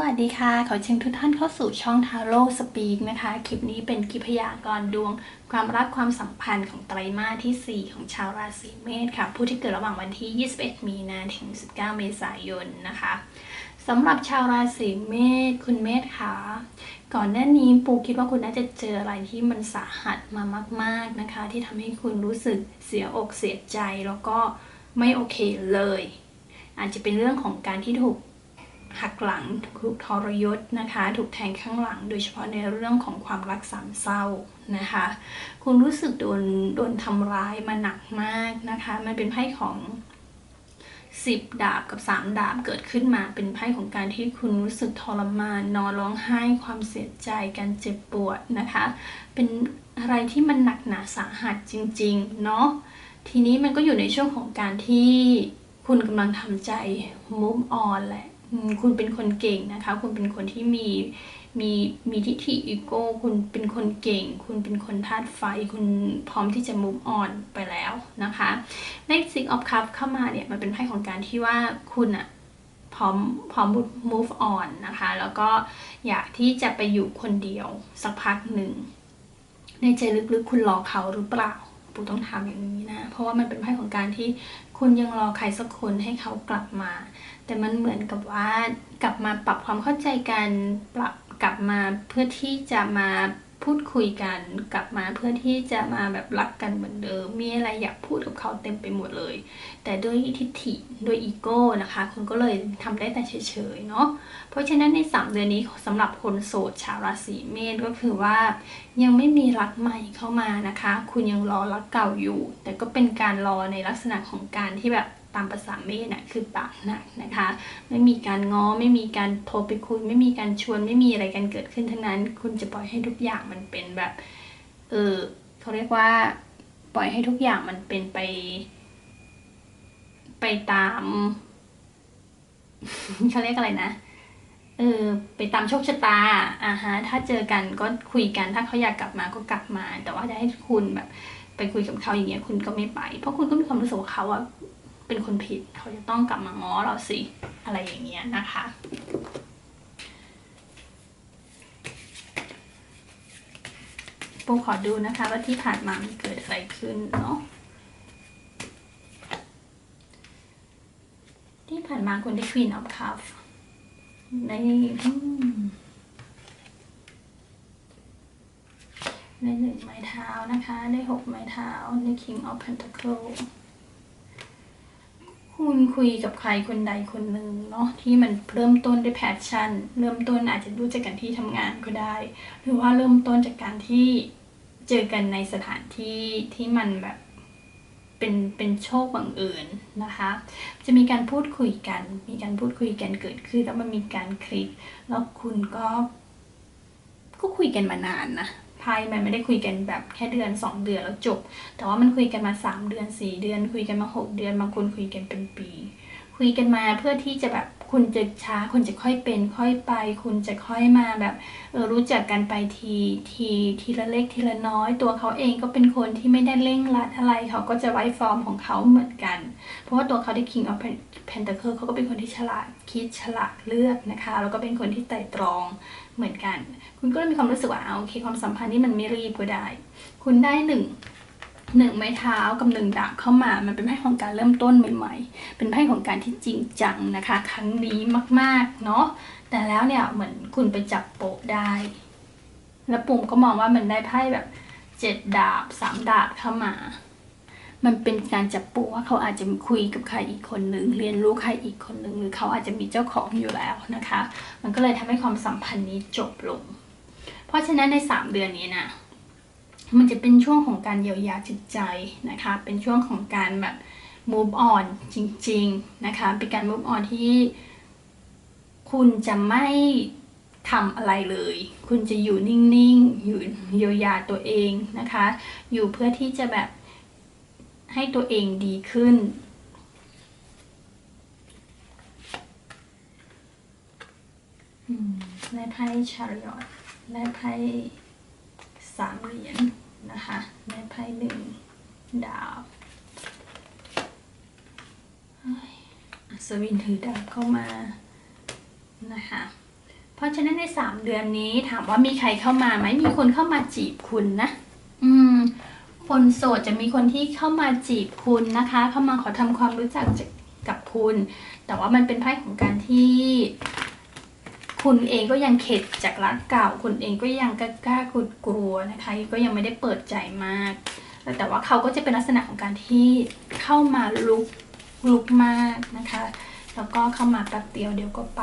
วัสดีค่ะ ขอเชิญทุกท่านเข้าสู่ช่องทาโร่สปีกนะคะ คลิปนี้เป็นกิพยากรณ์ดวง ความรักความสัมพันธ์ของไตรมาสที่ 4 ของชาวราศีเมษค่ะ ผู้ที่เกิดระหว่างวันที่ 21 มีนาถึง 19 เมษายนนะคะสำหรับชาวราศีเมษคุณเมษค่ะ ก่อนหน้านี้ปูคิดว่าคุณน่าจะเจออะไรที่มันสาหัสมามาก ๆนะคะ ที่ทำให้คุณรู้สึกเสียอกเสียใจแล้วก็ไม่โอเคเลย อาจจะเป็นเรื่องของการที่ถูก หักหลังถูกทรยศนะคะ ถูกแทงข้างหลัง โดยเฉพาะในเรื่องของความรักสามเศร้านะคะ คุณรู้สึกโดนโดนทำร้ายมาหนักมากนะคะ มันเป็นไพ่ของสิบดาบกับสามดาบเกิดขึ้นมาเป็นไพ่ของการที่คุณรู้สึกทรมานนอนร้องไห้ความเสียใจการเจ็บปวดนะคะ เป็นอะไรที่มันหนักหนาสาหัสจริงๆเนาะทีนี้มันก็อยู่ในช่วงของการที่คุณกำลังทำใจ move on แหละ คุณเป็นคนเก่งนะคะ คุณเป็นคนที่มีมีมีทิฐิอีโก้ คุณเป็นคนเก่ง คุณเป็นคนธาตุไฟ คุณพร้อมที่จะ move on ไปแล้วนะคะใน Six of Cups เข้ามาเนี่ยมันเป็นไพ่ของการที่ว่าคุณอะพร้อมพร้อม move on นะคะ แล้วก็อยากที่จะไปอยู่คนเดียวสักพักหนึ่ง ในใจลึกๆคุณรอเขาหรือเปล่า ปูต้องถามอย่างนี้นะ เพราะว่ามันเป็นไพ่ของการที่ คุณยังรอใครสักคนให้เขากลับมา แต่มันเหมือนกับว่ากลับมาปรับความเข้าใจกันปรับกลับมาเพื่อที่จะมา พูดคุยกันกลับมาเพื่อที่จะมาแบบรักกันเหมือนเดิม มีอะไรอยากพูดกับเขาเต็มไปหมดเลย แต่ด้วยทิฏฐิด้วยอีโก้นะคะ คุณก็เลยทำได้แต่เฉยๆเนาะเพราะฉะนั้นใน 3 เดือนนี้สำหรับคนโสดชาวราศีเมษก็คือว่า ยังไม่มีรักใหม่เข้ามานะคะ คุณยังรอรักเก่าอยู่ แต่ก็เป็นการรอในลักษณะของการที่แบบ ตามภาษาเมษน่ะคือปากหนักนะคะ ไม่มีการง้อไม่มีการโทรไปคุย ไม่มีการชวนไม่มีอะไรกันเกิดขึ้นทั้งนั้น คุณจะปล่อยให้ทุกอย่างมันเป็นแบบเออเขาเรียกว่า ปล่อยให้ทุกอย่างมันเป็นไป ไปตามเขาเรียกอะไรนะเออไปตามโชคชะตาอ่าฮะถ้าเจอกันก็คุยกันถ้าเขาอยากกลับมาก็กลับมา แต่ว่าจะให้คุณแบบ ไปคุยกับเขาอย่างเงี้ยคุณก็ไม่ไป เพราะคุณก็มีความรู้สึกว่าเขาอะ เป็นคนผิดเขาจะต้องกลับมาง้อเราสิอะไรอย่างเงี้ยนะคะปูขอดูนะคะว่าที่ผ่านมามันเกิดอะไรขึ้นเนาะที่ผ่านมาคุณได้ Queen of Cups ในอืมได้หนึ่งไม้เท้านะคะ ได้หกไม้เท้าได้ King of Pentacle คุณคุยกับใครคนใดคนหนึ่งเนาะที่มันเริ่มต้นด้วยแพชชั่น เริ่มต้นอาจจะรู้จักกันที่ทำงานก็ได้ หรือว่าเริ่มต้นจากการที่เจอกันในสถานที่ที่มันแบบเป็นเป็นโชคบังเอิญนะคะ จะมีการพูดคุยกัน มีการพูดคุยกันเกิดขึ้นแล้วมันมีการคลิก แล้วคุณก็ ก็คุยกันมานานนะ ไพ่มันไม่ได้คุยกันแบบแค่เดือนสองเดือนแล้วจบ แต่ว่ามันคุยกันมาสามเดือนสี่เดือน คุยกันมาหกเดือนบางคนคุยกันเป็นปี คุยกันมาเพื่อที่จะแบบคุณจะช้าคุณจะค่อยเป็นค่อยไป คุณจะค่อยมาแบบเออรู้จักกันไปทีทีทีละเล็กทีละน้อย ตัวเขาเองก็เป็นคนที่ไม่ได้เร่งรัดอะไรเขาก็จะไว้ฟอร์มของเขาเหมือนกัน เพราะว่าตัวเขาได้ King of Pentacle เขาก็เป็นคนที่ฉลาดคิดฉลาดเลือกนะคะ แล้วก็เป็นคนที่ไต่ตรอง เหมือนกัน คุณก็เลยมีความรู้สึกว่าเอาโอเคความสัมพันธ์นี้มันไม่รีบก็ได้ คุณได้หนึ่งหนึ่งไม้เท้ากับหนึ่งดาบเข้ามา มันเป็นไพ่ของการเริ่มต้นใหม่ๆ เป็นไพ่ของการที่จริงจังนะคะ ครั้งนี้มากๆเนาะ แต่แล้วเนี่ยเหมือนคุณไปจับโปะได้ แล้วปุ่มก็มองว่ามันได้ไพ่แบบเจ็ดดาบสามดาบเข้ามา มันเป็นการจับปูว่าเขาอาจจะคุยกับใครอีกคนหนึ่งเรียนรู้ใครอีกคนหนึ่งหรือเขาอาจจะมีเจ้าของอยู่แล้วนะคะ มันก็เลยทำให้ความสัมพันธ์นี้จบลง เพราะฉะนั้นในสามเดือนนี้นะมันจะเป็นช่วงของการเยียวยาจิตใจนะคะ เป็นช่วงของการแบบ move on จริง ๆ นะคะ เป็นการ move on ที่คุณจะไม่ทำอะไรเลย คุณจะอยู่นิ่ง ๆ อยู่เยียวยาตัวเองนะคะ อยู่เพื่อที่จะแบบ ให้ตัวเองดีขึ้นและไพ่ชาริอตและไพ่สามเหรียญนะคะและไพ่หนึ่งดาวอัศวินถือดาบเข้ามานะคะ เพราะฉะนั้นในสามเดือนนี้ถามว่ามีใครเข้ามาไหมมีคนเข้ามาจีบคุณนะ คนโสดจะมีคนที่เข้ามาจีบคุณนะคะ เข้ามาขอทำความรู้จักกับคุณ แต่ว่ามันเป็นไพ่ของการที่คุณเองก็ยังเข็ดจากรักเก่า คุณเองก็ยังกล้ากลัวกลัวนะคะ ก็ยังไม่ได้เปิดใจมาก แต่ว่าเขาก็จะเป็นลักษณะของการที่เข้ามาลุกลุกมากนะคะ แล้วก็เข้ามาแป๊บเดียวเดี๋ยวก็ไป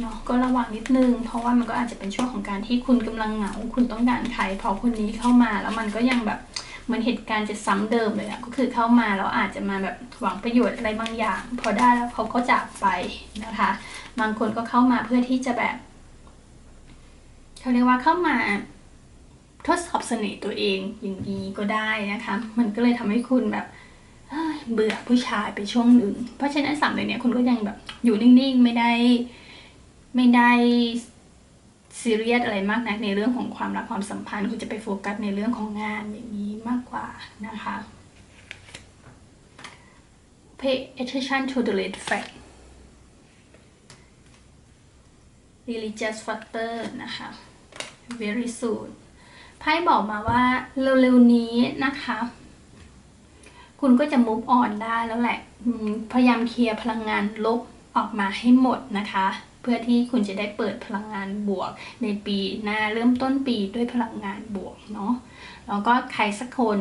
เนาะ ก็ระวังนิดนึง เพราะว่ามันก็อาจจะเป็นช่วงของการที่คุณกำลังเหงา คุณต้องการใคร พอคนนี้เข้ามาแล้วมันก็ยังแบบ เหมือนเหตุการณ์จะซ้ำเดิมเลยอะก็คือเข้ามาแล้วอาจจะมาแบบหวังประโยชน์อะไรบางอย่าง พอได้แล้วเขาก็จากไปนะคะ บางคนก็เข้ามาเพื่อที่จะแบบเขาเรียกว่าเข้ามาทดสอบเสน่ห์ตัวเองอย่างนี้ก็ได้นะคะ มันก็เลยทำให้คุณแบบเอ้ยเบื่อผู้ชายไปช่วงหนึ่ง เพราะฉะนั้นสามเดือนเนี้ยคุณก็ยังแบบอยู่นิ่งๆไม่ได้ไม่ได้ ซีเรียสอะไรมากนักในเรื่องของความรักความสัมพันธ์คุณจะไปโฟกัสในเรื่องของงานอย่างนี้มากกว่านะคะ pay attention to the red flag religious factor นะคะ very soon ไพ่บอกมาว่าเร็วๆนี้นะคะ คุณก็จะ move on ได้แล้วแหละ พยายามเคลียร์พลังงานลบออกมาให้หมดนะคะ พื่อที่คุณจะได้เปิดพลังงานบวก ในปีหน้าเริ่มต้นปีด้วยพลังงานบวกเนาะแล้วก็ใครสักคน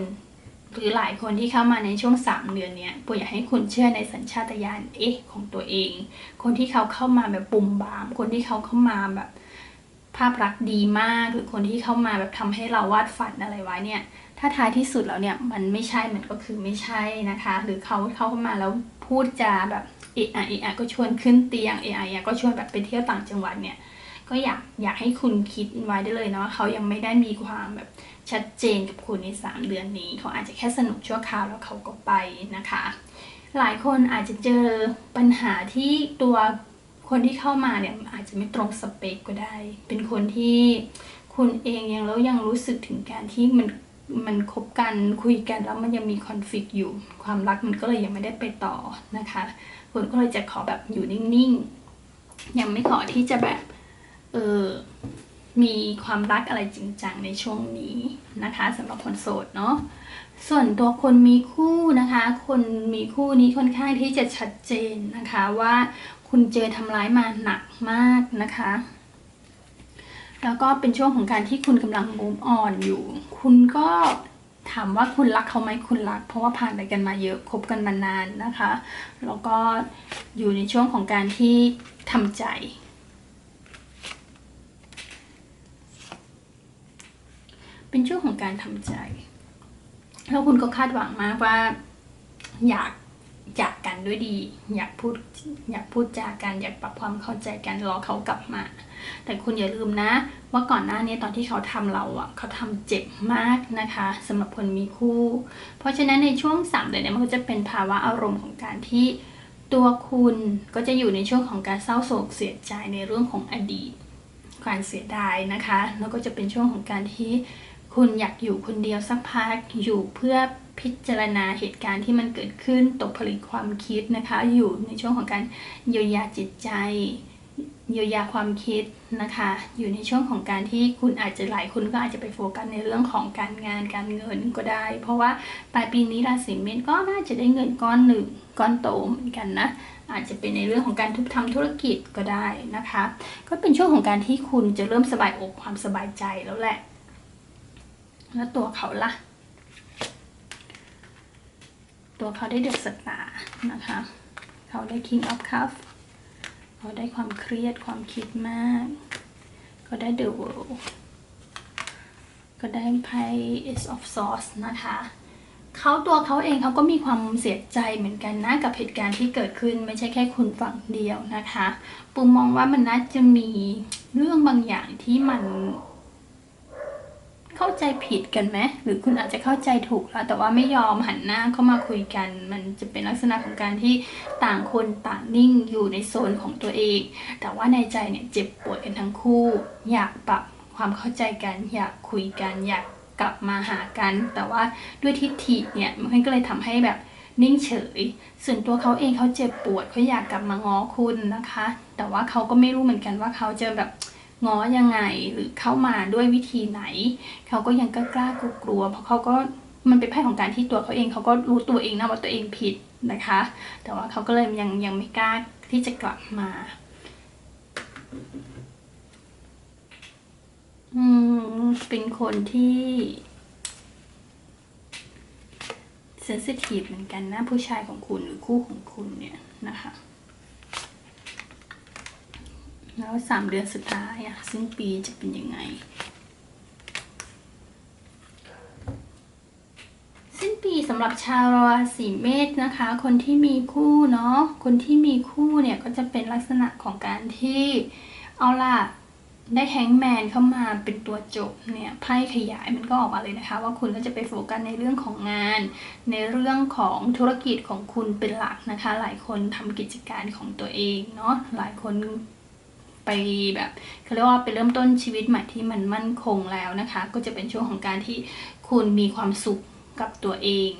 หรือหลายคนที่เข้ามาในช่วง 3 เดือนเนี้ยปุยอยากให้คุณเชื่อในสัญชาตญาณเอ๊ะของตัวเอง คนที่เขาเข้ามาแบบปุ่มบาม คนที่เขาเข้ามาแบบภาพลักษณ์ดีมากหรือคนที่เข้ามาแบบทำให้เราวาดฝันอะไรไว้เนี่ย ถ้าท้ายที่สุดแล้วเนี่ยมันไม่ใช่มันก็คือไม่ใช่นะคะ หรือเขาเข้ามาแล้วพูดจาแบบ เอะอะเอะอะก็ชวนขึ้นเตียงเอะอะเอะอก็ชวนแบบไปเที่ยวต่างจังหวัดเนี่ย ก็อยากอยากให้คุณคิดไว้ได้เลยนะว่าเขายังไม่ได้มีความแบบชัดเจนกับคุณใน 3 เดือนนี้ เขาอาจจะแค่สนุกชั่วคราวแล้วเขาก็ไปนะคะ หลายคนอาจจะเจอปัญหาที่ตัวคนที่เข้ามาเนี่ยอาจจะไม่ตรงสเปคก็ได้ เป็นคนที่คุณเองยังแล้วยังรู้สึกถึงการที่มัน มันคบกันคุยกันแล้วมันยังมีคอนฟ lict อยู่ ความรักมันก็เลยยังไม่ได้ไปต่อนะคะคุณก็เลยจะขอแบบอยู่นิ่งๆ ยังไม่ขอที่จะแบบเออมีความรักอะไรจริงจังในช่วงนี้นะคะสำหรับคนโสดเนาะส่วนตัวคนมีคู่นะคะ คนมีคู่นี้ค่อนข้างที่จะชัดเจนนะคะว่าคุณเจอทำร้ายมาหนักมากนะคะ แล้วก็เป็นช่วงของการที่คุณกำลังมูฟออนอยู่ คุณก็ถามว่าคุณรักเขาไหมคุณรัก เพราะว่าผ่านอะไรกันมาเยอะคบกันมานานนะคะ แล้วก็อยู่ในช่วงของการที่ทำใจ เป็นช่วงของการทำใจ แล้วคุณก็คาดหวังมากว่าอยาก จากกันด้วยดี อยากพูดอยากพูดจากันอยากปรับความเข้าใจกันรอเขากลับมา แต่คุณอย่าลืมนะ ว่าก่อนหน้านี้ตอนที่เขาทำเราอะเขาทำเจ็บมากนะคะสำหรับคนมีคู่ เพราะฉะนั้นในช่วงสามเดือนเนี้มันก็จะเป็นภาวะอารมณ์ของการที่ตัวคุณก็จะอยู่ในช่วงของการเศร้าโศกเสียใจในเรื่องของอดีตการเสียดายนะคะ แล้วก็จะเป็นช่วงของการที่ คุณอยากอยู่คนเดียวสักพักอยู่เพื่อพิจารณาเหตุการณ์ที่มันเกิดขึ้นตกผลึกความคิดนะคะ อยู่ในช่วงของการเยียวยาจิตใจ เยียวยาความคิดนะคะ อยู่ในช่วงของการที่คุณอาจจะหลายคนก็อาจจะไปโฟกัสในเรื่องของการงานการเงินก็ได้ เพราะว่าปลายปีนี้ราศีเมษก็น่าจะได้เงินก้อนหนึ่งก้อนโตเหมือนกันนะอาจจะเป็นในเรื่องของการทุบทำธุรกิจก็ได้นะคะ ก็เป็นช่วงของการที่คุณจะเริ่มสบายอกความสบายใจแล้วแหละ แล้วตัวเขาล่ะ ตัวเขาได้เดือดสตานะคะ เขาได้ King of Cup เขาได้ความเครียดความคิดมาก ก็ได้ The World ก็ได้ไพ่ Ace of Swords นะคะเขาตัวเขาเองเขาก็มีความเสียใจเหมือนกันนะกับเหตุการณ์ที่เกิดขึ้นไม่ใช่แค่คุณฝั่งเดียวนะคะ ปูมองว่ามันน่าจะมีเรื่องบางอย่างที่มัน เข้าใจผิดกันไหมหรือคุณอาจจะเข้าใจถูกแล้ว แต่ว่าไม่ยอมหันหน้าเข้ามาคุยกัน มันจะเป็นลักษณะของการที่ต่างคนต่างนิ่งอยู่ในโซนของตัวเอง แต่ว่าในใจเนี่ยเจ็บปวดกันทั้งคู่ อยากปรับความเข้าใจกัน อยากคุยกัน อยากกลับมาหากัน แต่ว่าด้วยทิฏฐิเนี่ยมันก็เลยทำให้แบบนิ่งเฉย ส่วนตัวเขาเองเขาเจ็บปวดเขาอยากกลับมาง้อคุณนะคะ แต่ว่าเขาก็ไม่รู้เหมือนกันว่าเขาจะแบบ ง้อยังไงหรือเข้ามาด้วยวิธีไหน เขาก็ยังกล้ากลัวเพราะเขาก็มันเป็นไพ่ของการที่ตัวเขาเองเขาก็รู้ตัวเองนะว่าตัวเองผิดนะคะ แต่ว่าเขาก็เลยยังยังไม่กล้าที่จะกลับมาอืมเป็นคนที่เซนซิทีฟเหมือนกันนะผู้ชายของคุณหรือคู่ของคุณเนี่ยนะคะ แล้วสามเดือนสุดท้ายอะสิ้นปีจะเป็นยังไง สิ้นปีสำหรับชาวราศีเมษนะคะ คนที่มีคู่เนาะคนที่มีคู่เนี่ยก็จะเป็นลักษณะของการที่เอาล่ะได้แฮงแมนเข้ามาเป็นตัวจบเนี่ยไพ่ขยายมันก็ออกมาเลยนะคะ ว่าคุณก็จะไปโฟกัสในเรื่องของงาน ในเรื่องของธุรกิจของคุณเป็นหลักนะคะ หลายคนทำกิจการของตัวเองเนาะหลายคน ไปแบบเขาเรียกว่าไปเริ่มต้นชีวิตใหม่ที่มันมั่นคงแล้วนะคะ ก็จะเป็นช่วงของการที่คุณมีความสุขกับตัวเอง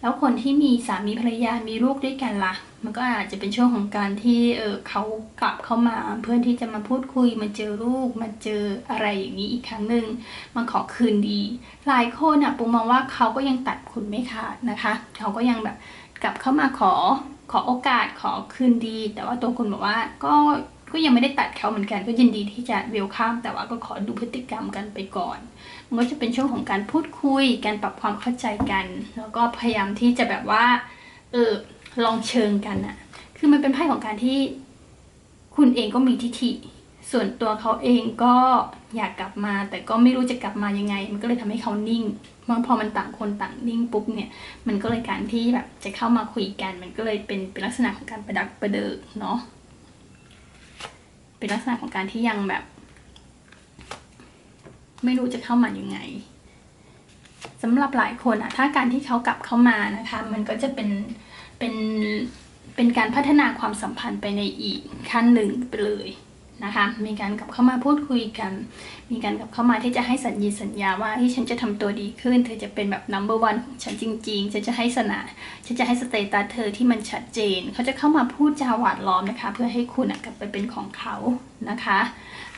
แล้วคนที่มีสามีภรรยามีลูกด้วยกันละ่ะ มันก็อาจจะเป็นช่วงของการที่เออเขากลับเข้ามา เพื่อที่จะมาพูดคุยมาเจอลูกมาเจออะไรอย่างนี้อีกครั้งหนึ่งมาขอคืนดี หลายคนอะปุงมองว่าเขาก็ยังตัดคุณไม่ขาดนะคะ เขาก็ยังแบบกลับเข้ามาขอขอโอกาสขอคืนดี แต่ว่าตัวคุณบอกว่าก็ ก็ยังไม่ได้ตัดเขาเหมือนกัน ก็ยินดีที่จะเวลข้าม แต่ว่าก็ขอดูพฤติกรรมกันไปก่อน มันก็จะเป็นช่วงของการพูดคุย การปรับความเข้าใจกัน แล้วก็พยายามที่จะแบบว่า เออลองเชิงกันอะคือมันเป็นไพ่ของการที่ คุณเองก็มีทิฐิ ส่วนตัวเขาเองก็อยากกลับมา แต่ก็ไม่รู้จะกลับมายังไง มันก็เลยทำให้เขานิ่งมันพอมันต่างคนต่างนิ่งปุ๊บเนี่ย มันก็เลยการที่แบบจะเข้ามาคุยกัน มันก็เลยเป็นเป็นลักษณะของการประดักประเดิกเนาะ เป็นลักษณะของการที่ยังแบบ ไม่รู้จะเข้ามายังไงสำหรับหลายคนอะถ้าการที่เขากลับเข้ามานะคะ มันก็จะเป็นเป็นเป็นการพัฒนาความสัมพันธ์ไปในอีกขั้นหนึ่งไปเลย นะคะ มีการกลับเข้ามาพูดคุยกัน มีการกลับเข้ามาที่จะให้สัญญาสัญญาว่าที่ฉันจะทำตัวดีขึ้น เธอจะเป็นแบบ number one ของฉันจริงๆ ฉันจะให้สนาฉันจะให้สเตตัสเธอที่มันชัดเจน เขาจะเข้ามาพูดจาหวานล้อมนะคะ เพื่อให้คุณกลับไปเป็นของเขานะคะ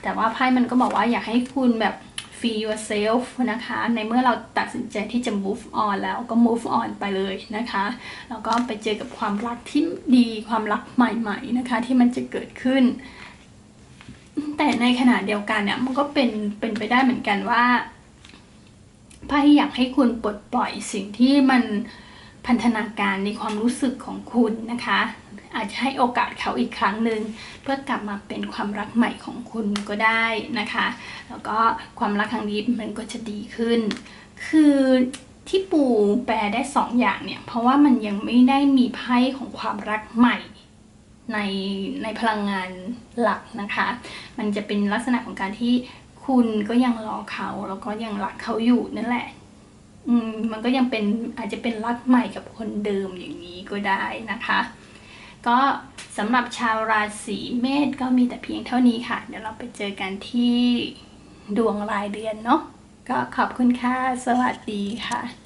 แต่ว่าไพ่มันก็บอกว่าอยากให้คุณแบบ feel yourself นะคะ ในเมื่อเราตัดสินใจที่จะ move on แล้วก็ move on ไปเลยนะคะ แล้วก็ไปเจอกับความรักที่ดี ความรักใหม่ ๆ นะคะ ที่มันจะเกิดขึ้น แต่ในขณะเดียวกันเนี่ยมันก็เป็นเป็นไปได้เหมือนกันว่าไพ่อยากให้คุณปลดปล่อยสิ่งที่มันพันธนาการในความรู้สึกของคุณนะคะ อาจจะให้โอกาสเขาอีกครั้งหนึ่งเพื่อกลับมาเป็นความรักใหม่ของคุณก็ได้นะคะ แล้วก็ความรักครั้งนี้มันก็จะดีขึ้น คือที่ปู่แปลได้สองอย่างเนี่ย เพราะว่ามันยังไม่ได้มีไพ่ของความรักใหม่ ในในพลังงานหลักนะคะ มันจะเป็นลักษณะของการที่คุณก็ยังรอเขาแล้วก็ยังรักเขาอยู่นั่นแหละมมันก็ยังเป็นอาจจะเป็นรักใหม่กับคนเดิมอย่างนี้ก็ได้นะคะ ก็สำหรับชาวราศีเมษก็มีแต่เพียงเท่านี้ค่ะ เดี๋ยวเราไปเจอกันที่ดวงรายเดือนเนาะก็ขอบคุณค่ะ สวัสดีค่ะ